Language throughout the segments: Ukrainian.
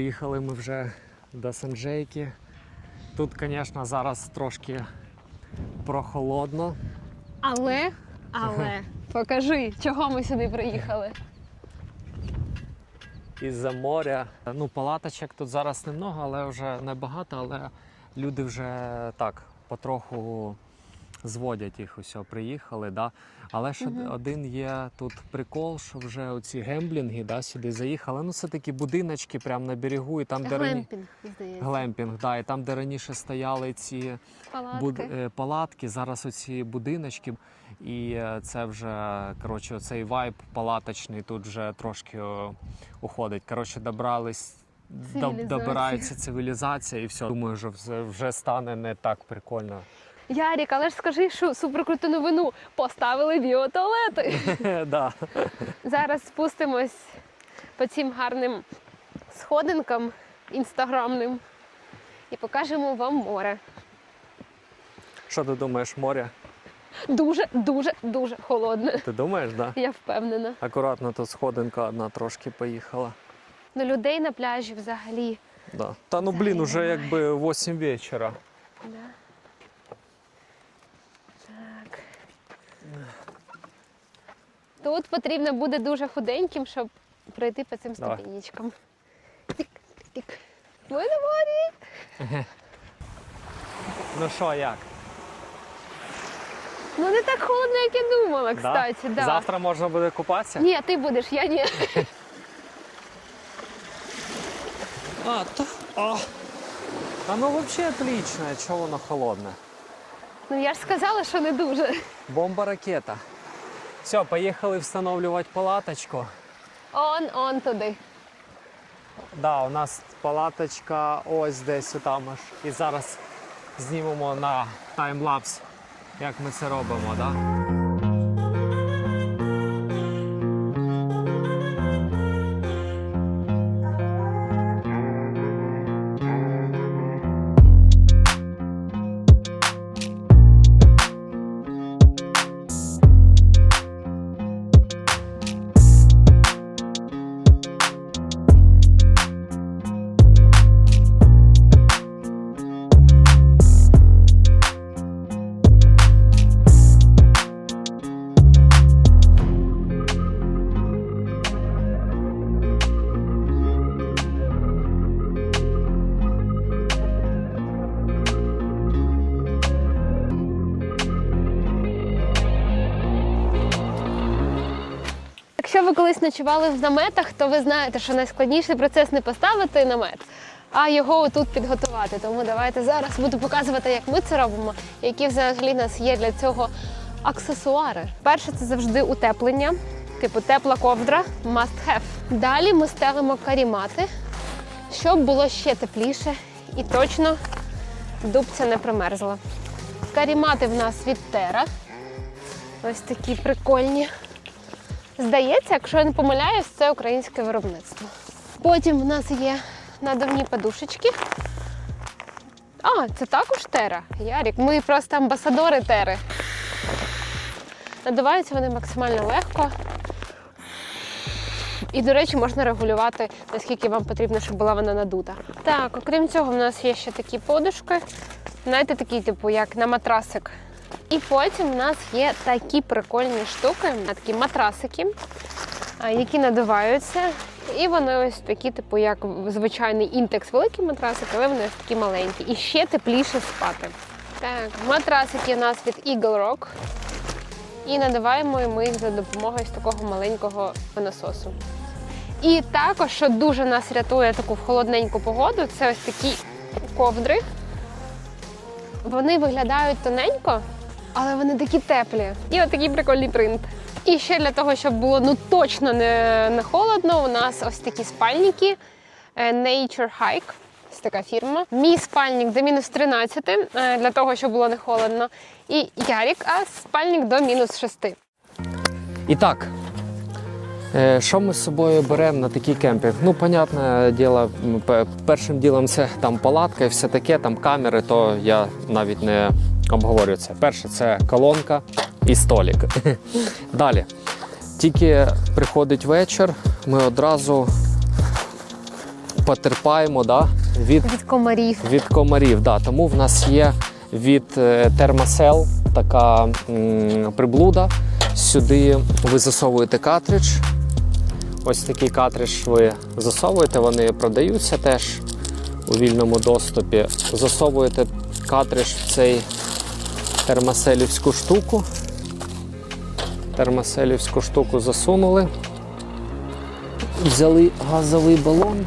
Доїхали ми вже до Санджейки. Тут, звісно, зараз трошки прохолодно. Але, але, покажи, чого ми сюди приїхали. із-за моря. Ну, палаточок тут зараз немного, але вже небагато, але люди вже так потроху зводять їх усього, приїхали. Да? Але ж Мгм. один є тут прикол, що вже оці гемблінги да, сюди заїхали. Ну, це такі будиночки прямо на берегу, і там, де рані... Глемпінг, здається. Глемпінг, да, і там, де раніше стояли ці Палатки. буд... е, палатки, зараз оці будиночки. І е, це вже коротше, цей вайб палаточний тут вже трошки уходить. Коротше, добрались. доб- Цивілізація. Добирається цивілізація, і все. Думаю, що вже стане не так прикольно. Ярік, але ж скажи, що суперкруту новину поставили біотуалети. да. Зараз спустимось по цим гарним сходинкам інстаграмним і покажемо вам море. Що ти думаєш, море? Дуже, дуже, дуже холодне. Ти думаєш, да? Я впевнена. Акуратно тут сходинка одна трошки поїхала. Ну, людей на пляжі взагалі. Да. Та ну блін, уже якби 8 вечора. Да. Так. Тут потрібно буде дуже худеньким, щоб пройти по цим Давай. Тик-тик. Ми на морі. Ну що, як? Ну не так холодно, як я думала, кстати. Да? Завтра можна буде купатися? Ні, ти будеш, я ні. А, та, а. а ну взагалі отлично, чого воно холодне. Ну я ж сказала, що не дуже. Бомба ракета. Все, поїхали встановлювати палаточку. Он, он туди. Да, у нас палаточка ось десь там аж. І зараз знімемо на таймлапс, як ми це робимо. Да? Колись ночували в наметах, то ви знаєте, що найскладніший процес не поставити намет, а його отут підготувати. Тому давайте зараз буду показувати, як ми це робимо, які взагалі в нас є для цього аксесуари. Перше це завжди утеплення, типу тепла ковдра, must have. Далі ми ставимо карімати, щоб було ще тепліше і точно дубця не примерзла. Карімати в нас від Тера. Ось такі прикольні. Здається, якщо я не помиляюсь, це українське виробництво. Потім в нас є надувні подушечки. А, це також тера. Ярік, ми просто амбасадори тери. Надуваються вони максимально легко. І, до речі, можна регулювати, наскільки вам потрібно, щоб була вона надута. Так, окрім цього, в нас є ще такі подушки. Знаєте, такі, типу, як на матрасик. І потім в нас є такі прикольні штуки, такі матрасики, які надуваються. І вони ось такі, типу, як звичайний інтекс, великий матрасик, але вони ось такі маленькі. І ще тепліше спати. Так, матрасики у нас від Eagle Rock. І надуваємо ми їх за допомогою ось такого маленького пенососу. І також, що дуже нас рятує таку в холодненьку погоду, це ось такі ковдри. Вони виглядають тоненько, але вони такі теплі. І от такий прикольний принт. І ще для того, щоб було ну точно не, не холодно, у нас ось такі спальники е, Nature Hike. Це така фірма. Мій спальник до мінус 13, е, для того, щоб було не холодно. І Ярік, а спальник до мінус 6. І так, е, що ми з собою беремо на такий кемпінг? Ну, понятне діло, першим ділом це там палатка і все таке, там камери, то я навіть не обговорю це. Перше це колонка і столик. Далі. Тільки приходить вечір, ми одразу потерпаємо да, від Від комарів. від комарів. Да. Тому в нас є від е, термосел така м, приблуда. Сюди ви засовуєте картридж. Ось такий картридж ви засовуєте, вони продаються теж у вільному доступі. Засовуєте картридж в цей термоселівську штуку. Термоселівську штуку засунули. Взяли газовий балон.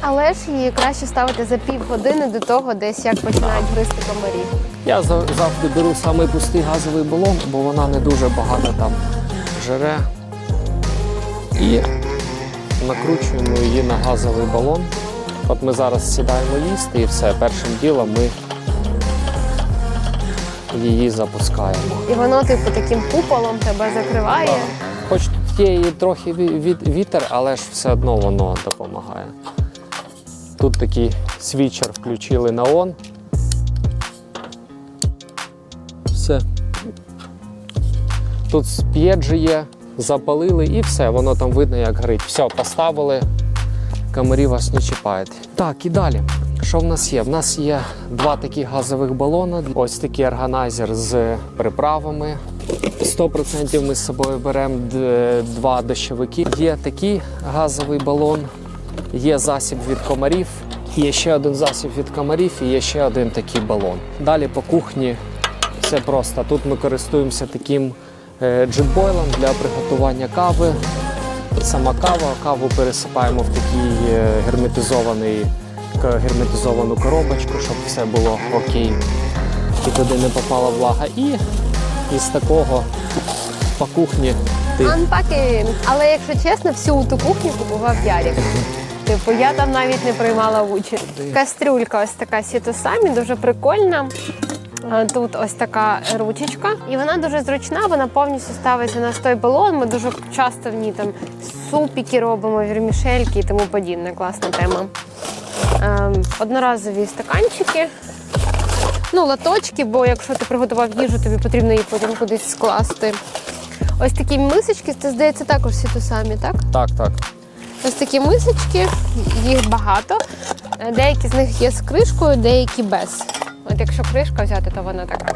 Але ж її краще ставити за півгодини до того, десь як починають гризти комарі. Я завжди беру самий пустий газовий балон, бо вона не дуже багато там жере. І накручуємо її на газовий балон. От ми зараз сідаємо їсти і все. Першим ділом ми її запускаємо. І воно, типу, таким куполом тебе закриває. Хоч тут є і трохи від, вітер, але ж все одно воно допомагає. Тут такий свічер включили на он. Все. Тут сп'єджі є, запалили і все, воно там видно, як горить. Все, поставили, камері вас не чіпають. Так, і далі. Що в нас є? В нас є два такі газових балони, ось такий органайзер з приправами. 100% ми з собою беремо два дощовики. Є такий газовий балон, є засіб від комарів, є ще один засіб від комарів і є ще один такий балон. Далі по кухні все просто. Тут ми користуємося таким е, джетбойлом для приготування кави. Сама кава, каву пересипаємо в такий е, герметизований, герметизовану коробочку, щоб все було окей. І туди не попала влага. І із такого по кухні ти Анпакінг. Але якщо чесно, всю ту кухню купував Ярік. Типу, я там навіть не приймала участь. Кастрюлька ось така сітосамі, дуже прикольна. Тут ось така ручечка, і вона дуже зручна, вона повністю ставиться на той балон. Ми дуже часто в ній там супіки робимо, вірмішельки і тому подібне. Класна тема. Ем, Одноразові стаканчики. Ну, латочки, бо якщо ти приготував їжу, тобі потрібно її потім кудись скласти. Ось такі мисочки, це здається також сітосамі, так? так, так. Ось такі мисочки, їх багато. Е, Деякі з них є з кришкою, деякі без. От якщо кришка взяти, то вона така.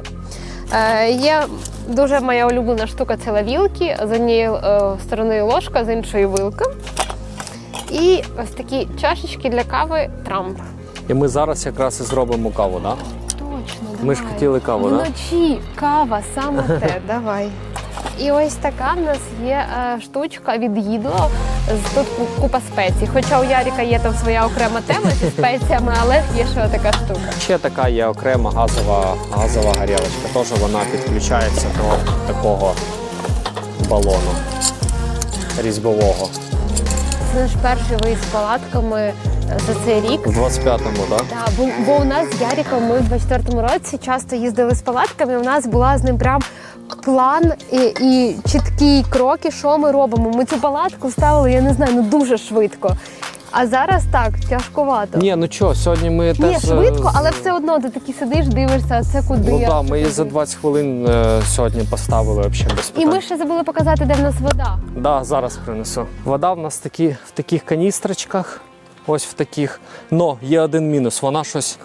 Е, є дуже моя улюблена штука це лавілки. З однієї е, сторони ложка, з іншої вилка. І ось такі чашечки для кави Трамп. І ми зараз якраз і зробимо каву, так? Точно, Ми ж хотіли каву, да? Вночі кава, саме те, давай. І ось така в нас є е, штучка від їдло. З тут купа спецій. Хоча у Яріка є там своя окрема тема зі спеціями, але є ще така штука. Ще така є окрема газова, газова горілочка. Теж вона підключається до такого балону різьбового. Наш перший виїзд з палатками е, за цей рік. У 25-му, так? Так, бо, бо у нас з Яріком ми в 24-му році часто їздили з палатками. У нас була з ним прям план і, і чіткі кроки, що ми робимо. Ми цю палатку ставили, я не знаю, ну дуже швидко. А зараз так, тяжкувато. Ні, ну що, сьогодні ми Ні, теж. е, швидко, але все одно ти такий сидиш, дивишся, а це куди. Ну так, ми її за 20 хвилин е, сьогодні поставили взагалі без І питань. ми ще забули показати, де в нас вода. Да, зараз принесу. Вода в нас такі, в таких каністрочках. Ось в таких. Но є один мінус. Вона щось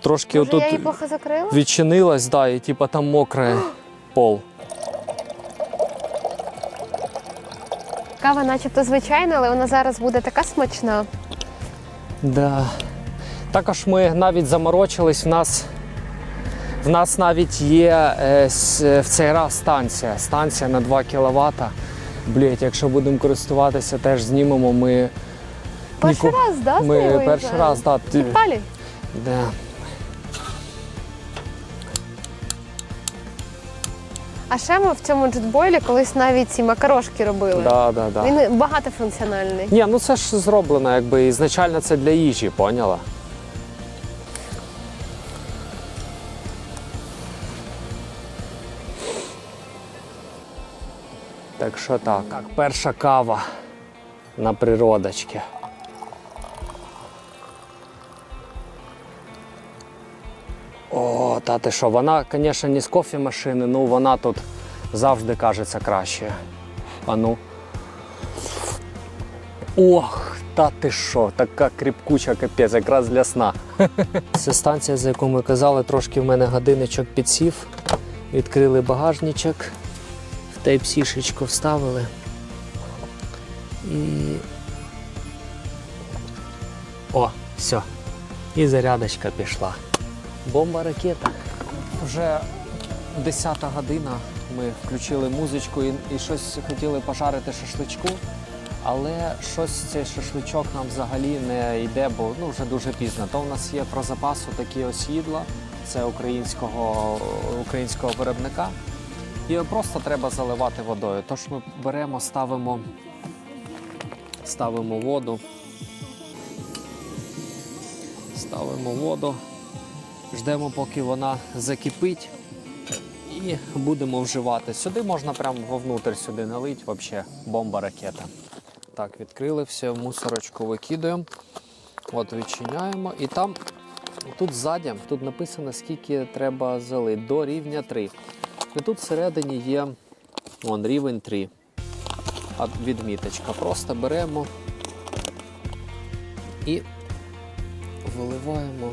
трошки Може, отут я її плохо закрила? відчинилась, да, і типа там мокрий пол. Кава, начебто, звичайна, але вона зараз буде така смачна. Да. Також ми навіть заморочились. В нас, в нас навіть є е, с- в цей раз станція. Станція на 2 кВт. Блять, якщо будемо користуватися, теж знімемо. Ми, Перший Ніко- раз, да, з ми нею перший виїжджаємо? раз, да, ти, да. А ще ми в цьому джетбойлі колись навіть ці макарошки робили. Да, да, да. Він багатофункціональний. Ні, ну це ж зроблено, якби ізначально це для їжі, поняла? Так що так. Так, перша кава на природочці. О, та ти що, вона, звісно, не з кофемашини, ну вона тут завжди кажеться краще. А ну. Ох Та ти що, така кріпкуча капець, якраз для сна. Це станція, за яку ми казали, трошки в мене годинничок підсів. Відкрили багажничок, в тейп-сішечку вставили. І. О, все. І зарядочка пішла. Бомба ракета. Вже 10 година. Ми включили музичку і, і щось хотіли пожарити шашличку. Але щось цей шашличок нам взагалі не йде, бо ну вже дуже пізно. То у нас є про запасу такі ось їдла, це українського, українського виробника. І просто треба заливати водою. Тож ми беремо, ставимо, ставимо воду. Ставимо воду, ждемо, поки вона закипить, і будемо вживати. Сюди можна прямо вовнутрь сюди налить, взагалі бомба ракета. Так, відкрили все, мусорочку викидаємо. От відчиняємо. І там, тут ззаді, тут написано, скільки треба залити. До рівня 3. І тут всередині є вон, рівень 3. Відміточка. Просто беремо і виливаємо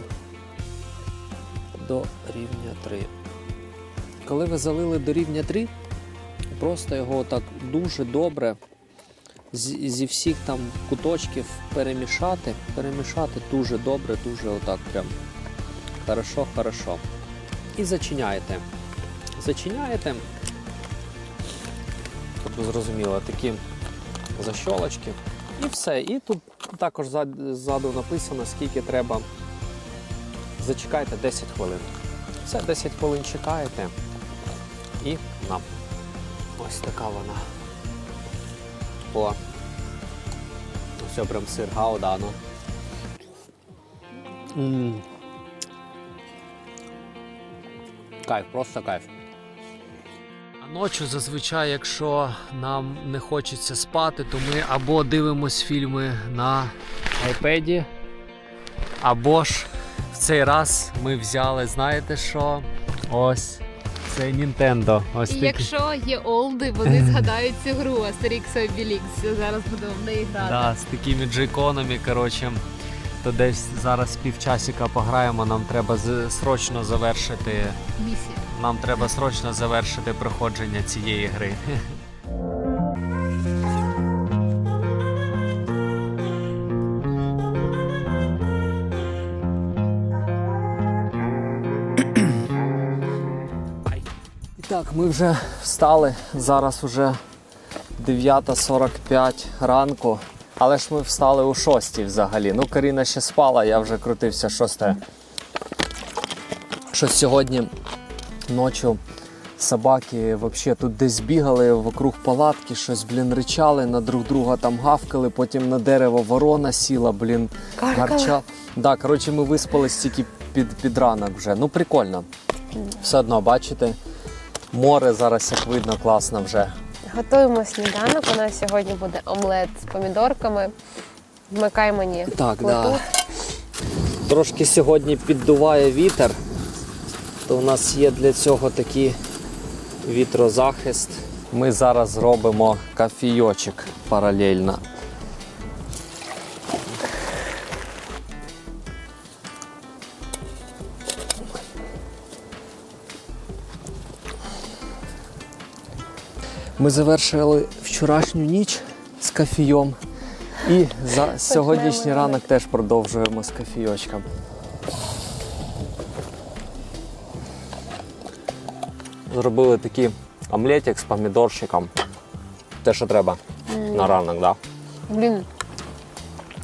до рівня 3. Коли ви залили до рівня 3, просто його так дуже добре зі всіх там куточків перемішати, перемішати дуже добре, дуже отак прям хорошо, хорошо. І зачиняєте. Зачиняєте, тобто зрозуміло, такі защолочки. І все. І тут також ззаду написано, скільки треба. Зачекайте 10 хвилин. Все, 10 хвилин чекаєте. І нам. Ось така вона. О. Все прям сир гауда. М. Кайф, просто кайф. А ночі зазвичай, якщо нам не хочеться спати, то ми або дивимось фільми на iPad, або ж цей раз ми взяли, знаєте що? Ось. Це Nintendo. Ось І якщо є олди, вони згадають цю гру Asterix і. Зараз будемо в неї грати. Да, з такими джейконами, коротше, то десь зараз півчасика пограємо. Нам треба срочно завершити. Місія. Нам треба срочно завершити проходження цієї гри. ми вже встали. Зараз вже 9.45 ранку. Але ж ми встали у 6 взагалі. Ну, Каріна ще спала, я вже крутився 6. Щось сьогодні ночі собаки взагалі тут десь бігали вокруг палатки, щось, блін, ричали, на друг друга там гавкали, потім на дерево ворона сіла, блін, гарча. Да, коротше, ми виспались тільки під, під ранок вже. Ну, прикольно. Все одно, бачите, море зараз, як видно, класно вже. Готуємо сніданок. У нас сьогодні буде омлет з помідорками. Вмикай мені Так, да. Трошки сьогодні піддуває вітер, то у нас є для цього такий вітрозахист. Ми зараз зробимо кафійочок паралельно. Ми завершили вчорашню ніч з кафійом. І за сьогоднішній ранок теж продовжуємо з кофійочком. Зробили такий омлетик з помідорчиком. Те, що треба на ранок, так? Да? Блін.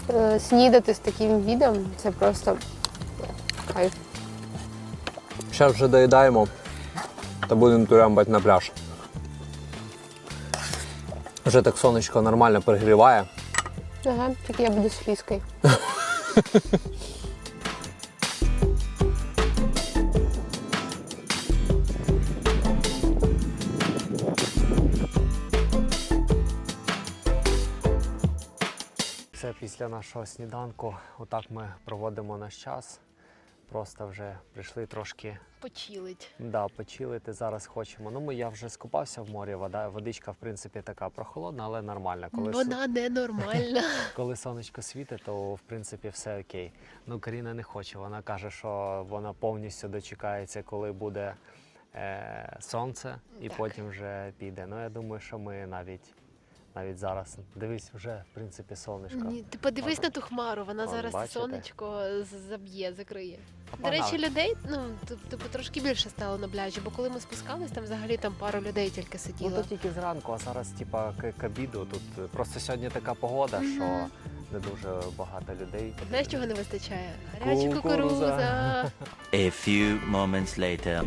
е, Снідати з таким відом це просто кайф. Зараз вже доїдаємо та будемо турямбати на пляж. Вже так сонечко нормально перегріває. Ага, тільки я буду з фліскою. Це після нашого сніданку. Отак ми проводимо наш час. Просто вже прийшли трошки Почилить. да, почилити. Зараз хочемо. Ну, ми я вже скупався в морі, вода, водичка, в принципі, така прохолодна, але нормальна. Коли, су- Вона ненормальна. коли сонечко світить, то в принципі все окей. Ну, Каріна не хоче. Вона каже, що вона повністю дочекається, коли буде е, сонце, і Так. потім вже піде. Ну, я думаю, що ми навіть. Навіть зараз дивись, вже в принципі сонечко. Ні, ти подивись на ту хмару, вона Вон, зараз бачите? сонечко заб'є, закриє. До речі, людей, ну типу, типу, трошки більше стало на пляжі, бо коли ми спускались, там взагалі там пару людей тільки Ну, сиділо. то тільки зранку, а зараз, типа, к, к обіду. Тут просто сьогодні така погода, що не дуже багато людей. Знаєш, чого не вистачає? Гаряча кукуруза. A few moments later.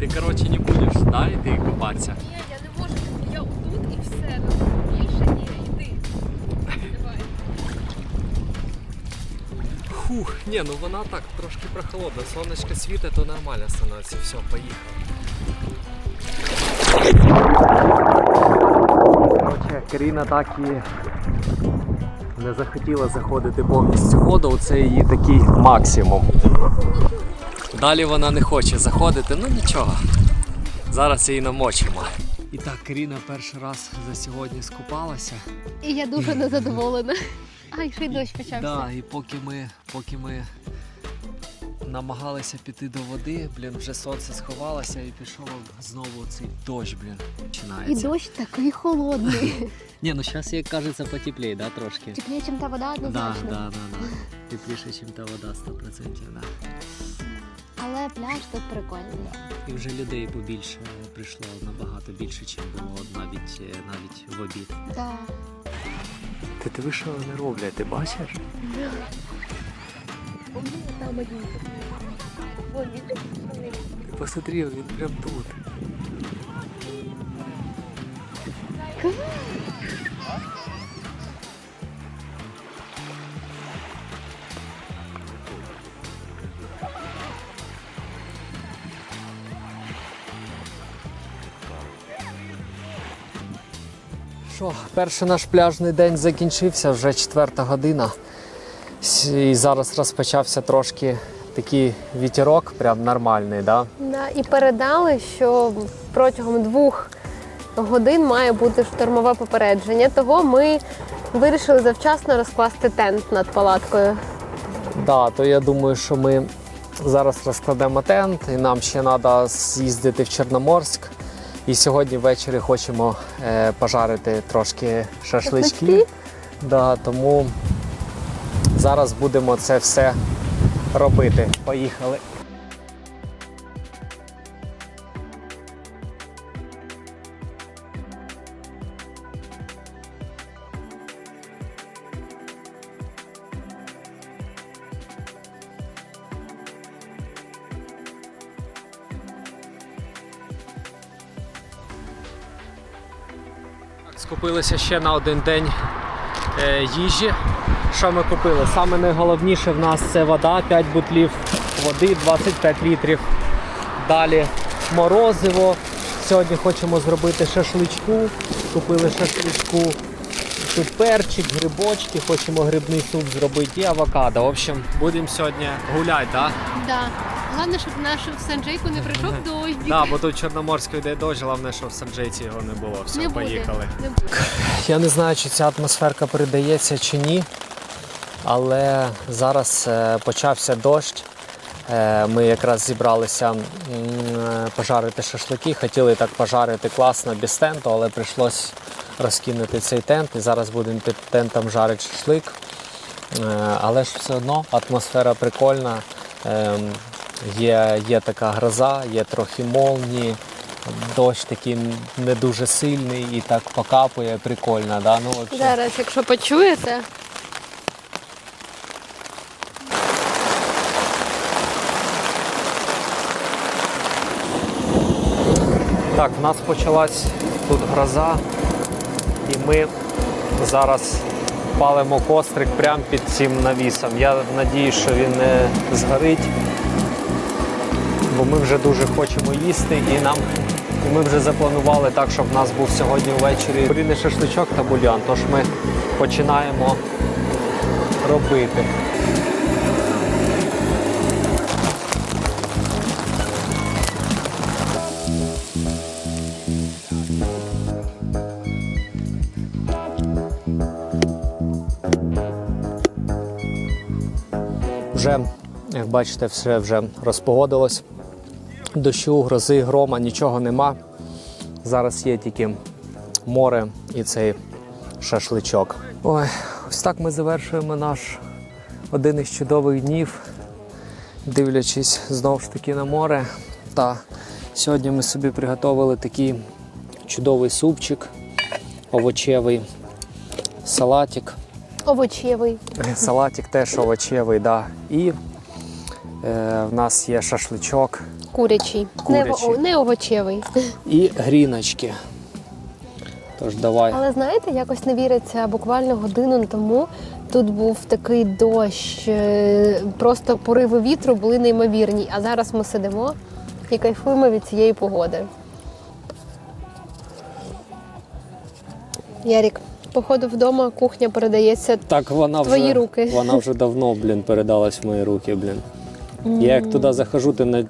Ти, коротше, не будеш, да, йти купатися? Ні, я не можу, я тут і все. ну, Більше ні, йди. Давай. Фух, ні, ну вона так трошки прохолодна. Сонечко світить, то нормально становиться. Все, поїхали. Коротше, Каріна так і не захотіла заходити повністю в воду. Це її такий максимум. Далі вона не хоче заходити, ну нічого. Зараз її намочимо. І так, Каріна перший раз за сьогодні скупалася. І я дуже незадоволена. Ай, ще й дощ почався. Да, і поки ми, поки ми намагалися піти до води, блін, вже сонце сховалося і пішов знову цей дощ, блін. Починається. І дощ такий холодний. Ні, ну зараз, як кажеться, потепліє, да, трошки. Тепліше, ніж та вода Да, однозначно. да, да, да. Тепліше, ніж та вода, 100%, да. Але пляж тут прикольний. І вже людей побільше прийшло набагато більше, ніж було навіть, е, навіть в обід. Да. Ти диви, що вони роблять, ти бачиш? Там один. Ти посмотри, він прям тут. Що, перший наш пляжний день закінчився, вже четверта година. І зараз розпочався трошки такий вітерок, прям нормальний, да? Да, і передали, що протягом двох годин має бути штормове попередження. Того ми вирішили завчасно розкласти тент над палаткою. Да, то я думаю, що ми зараз розкладемо тент, і нам ще треба з'їздити в Чорноморськ. І сьогодні ввечері хочемо е, пожарити трошки шашлички. Да, тому зараз будемо це все робити. Поїхали. Скупилися ще на один день е, їжі. Що ми купили? Саме найголовніше в нас це вода, 5 бутлів води, 25 літрів. Далі морозиво. Сьогодні хочемо зробити шашличку. Купили шашличку. Тут перчик, грибочки, хочемо грибний суп зробити і авокадо. В общем, будемо сьогодні гуляти, так? Да? Да. Головне, щоб нашу в Санджейку не прийшов дощ. Да, бо тут Чорноморський йде дощ, головне, щоб в Санджейці його не було. Все, не поїхали. Не буде. Я не знаю, чи ця атмосферка передається чи ні, але зараз е, почався дощ. Е, Ми якраз зібралися е, пожарити шашлики. Хотіли так пожарити класно без тенту, але прийшлось розкинути цей тент. І зараз будемо під тентом жарити шашлик. Але ж все одно атмосфера прикольна. Є, є така гроза, є трохи молні, дощ такий не дуже сильний і так покапує, прикольно. Да? Ну. Зараз, якщо почуєте, Так, в нас почалась тут гроза, і ми зараз палимо кострик прямо під цим навісом. Я надію, що він не згорить, бо ми вже дуже хочемо їсти і нам ми вже запланували так, щоб в нас був сьогодні ввечері куріний шашличок та бульйон. Тож ми починаємо робити. Вже, як бачите, все вже розпогодилось. Дощу, грози, грома, нічого нема. Зараз є тільки море і цей шашличок. Ой, ось так ми завершуємо наш один із чудових днів, дивлячись знову ж таки на море. Та сьогодні ми собі приготували такий чудовий супчик, овочевий салатик. Овочєвий. Салатик теж овочевий, да. І е, в нас є шашличок Курячий. Курячий. Не, не овочєвий. і гріночки. Тож давай. Але знаєте, якось не віриться, буквально годину тому тут був такий дощ, е, просто пориви вітру були неймовірні. А зараз ми сидимо і кайфуємо від цієї погоди. Ярік, походу вдома кухня передається. Так вона Твої вже, руки. Вона вже давно, блін, передалась в мої руки, блін. Я як туди захожу, ти не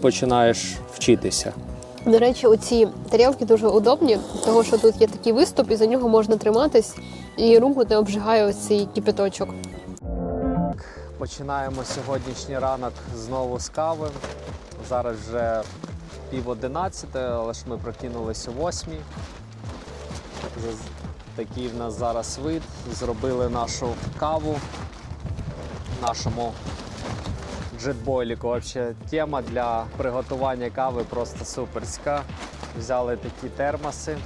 починаєш вчитися. До речі, оці тарілки дуже удобні, тому що тут є такий виступ, і за нього можна триматись, і руку не обжигає ось цей кипяточок. Починаємо сьогоднішній ранок знову з кави. Зараз вже пів одинадцяте, але ж ми прокинулися о восьмій. Такий в нас зараз вид. Зробили нашу каву нашому джетбойліку. Вообще тема для приготування кави просто суперська. Взяли такі термоси,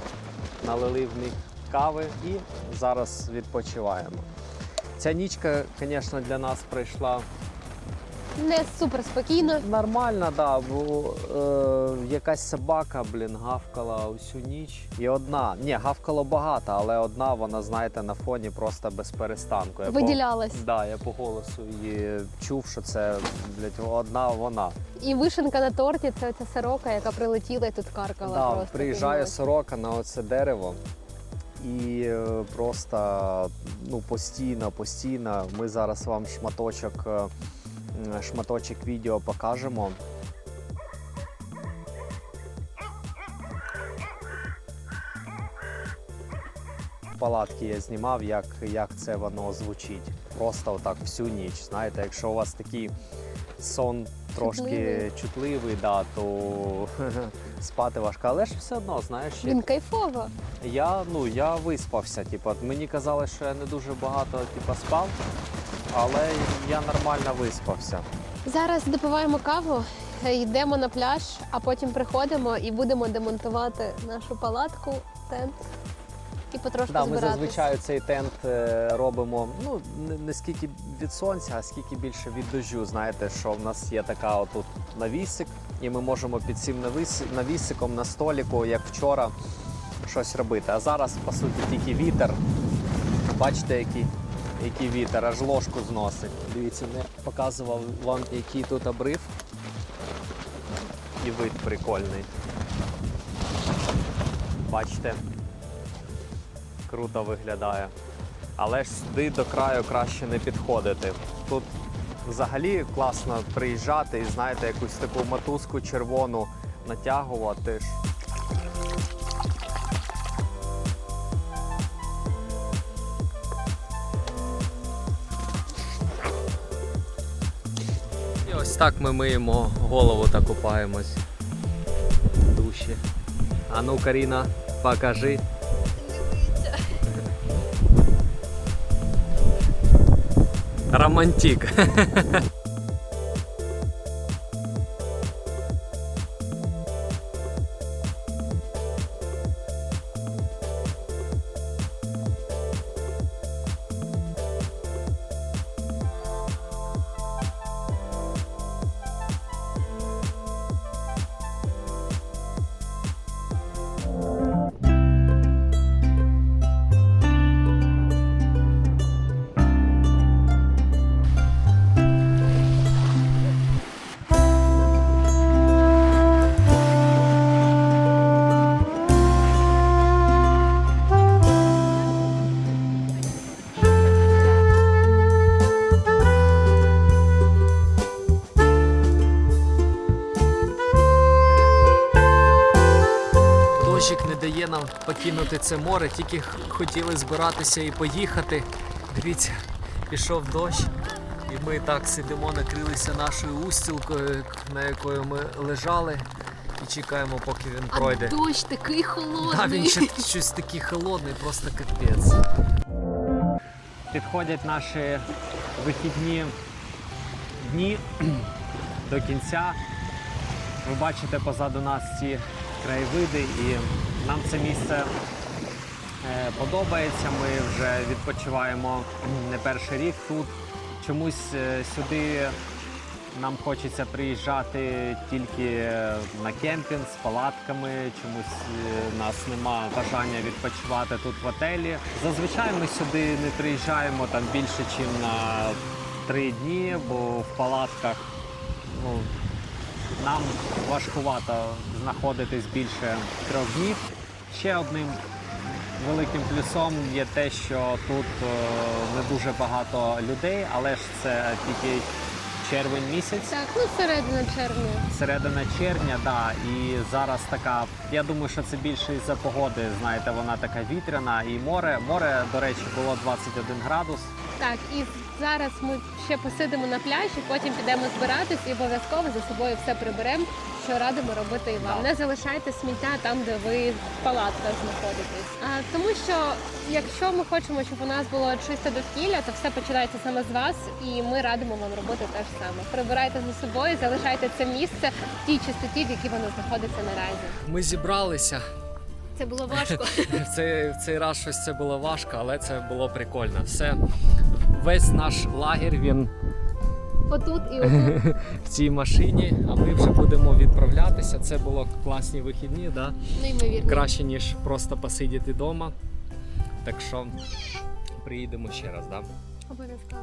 налили в них кави і зараз відпочиваємо. Ця нічка, звісно, для нас прийшла Не супер спокійно. нормально, да, бо е, якась собака, блін, гавкала усю ніч. І одна, ні, гавкало багато, але одна, вона, знаєте, на фоні просто без перестанку. Я по- Да, я по голосу її чув, що це блядь, одна вона. І вишенка на торті це ця сорока, яка прилетіла і тут каркала. Да, просто приїжджає піднялась. сорока на оце дерево. І е, просто ну, постійно, постійно. Ми зараз вам шматочок, е, шматочок відео покажемо. Палатки я знімав, як, як це воно звучить. Просто отак всю ніч. Знаєте, якщо у вас такий сон трошки Чутливий. чутливий, да, то спати важко. Але ж все одно, знаєш, Він кайфово. я, ну, я виспався. Типу, мені казали, що я не дуже багато типу, спав, але я нормально виспався. Зараз допиваємо каву, йдемо на пляж, а потім приходимо і будемо демонтувати нашу палатку, тент і потрошку Да, ми зазвичай цей тент е, робимо ну, не, скільки від сонця, а скільки більше від дождю. Знаєте, що в нас є така отут навісик, і ми можемо під цим навіс, навісиком на століку, як вчора, щось робити. А зараз, по суті, тільки вітер. Бачите, який, який вітер, аж ложку зносить. Дивіться, не показував вам, який тут обрив. І вид прикольний. Бачите? круто виглядає. Але ж сюди до краю краще не підходити. Тут взагалі класно приїжджати і знаєте, якусь таку мотузку червону натягувати. Ось так ми миємо голову та купаємось в душі. А ну, Каріна, покажи. Романтик. покинути це море, тільки хотіли збиратися і поїхати. Дивіться, пішов дощ, і ми так сидимо, накрилися нашою устілкою, на якої ми лежали, і чекаємо, поки він пройде. дощ такий холодний. Да, він ще щось такий холодний, просто капець. Підходять наші вихідні дні до кінця. Ви бачите позаду нас ці краєвиди, і нам це місце е, подобається. Ми вже відпочиваємо не перший рік тут. Чомусь е, сюди нам хочеться приїжджати тільки е, на кемпінг з палатками. Чомусь нас нема бажання відпочивати тут в готелі. Зазвичай ми сюди не приїжджаємо там більше, ніж на три дні, бо в палатках ну, нам важкувато знаходитись більше трьох днів. Ще одним великим плюсом є те, що тут е, не дуже багато людей, але ж це тільки червень місяць. Так, ну середина червня. Середина червня, да, і зараз така. Я думаю, що це більше із-за погоди. Знаєте, вона така вітряна, і море. Море, до речі, було 21 градус. Так, і зараз ми ще посидимо на пляжі, потім підемо збиратись і обов'язково за собою все приберемо, що радимо робити і вам. Не залишайте сміття там, де ви в палатках знаходитесь. А, тому що якщо ми хочемо, щоб у нас було чисте довкілля, то все починається саме з вас, і ми радимо вам робити те ж саме. Прибирайте за собою, залишайте це місце в тій чистоті, в якій воно знаходиться наразі. Ми зібралися. Це було важко. В цей, в цей раз щось це було важко, але це було прикольно. Все, весь наш лагер він Отут і отут. в цій машині, а ми вже будемо відправлятися. Це було класні вихідні, да? Неймовірно. краще, ніж просто посидіти вдома. Так що приїдемо ще раз, да? Обов'язково.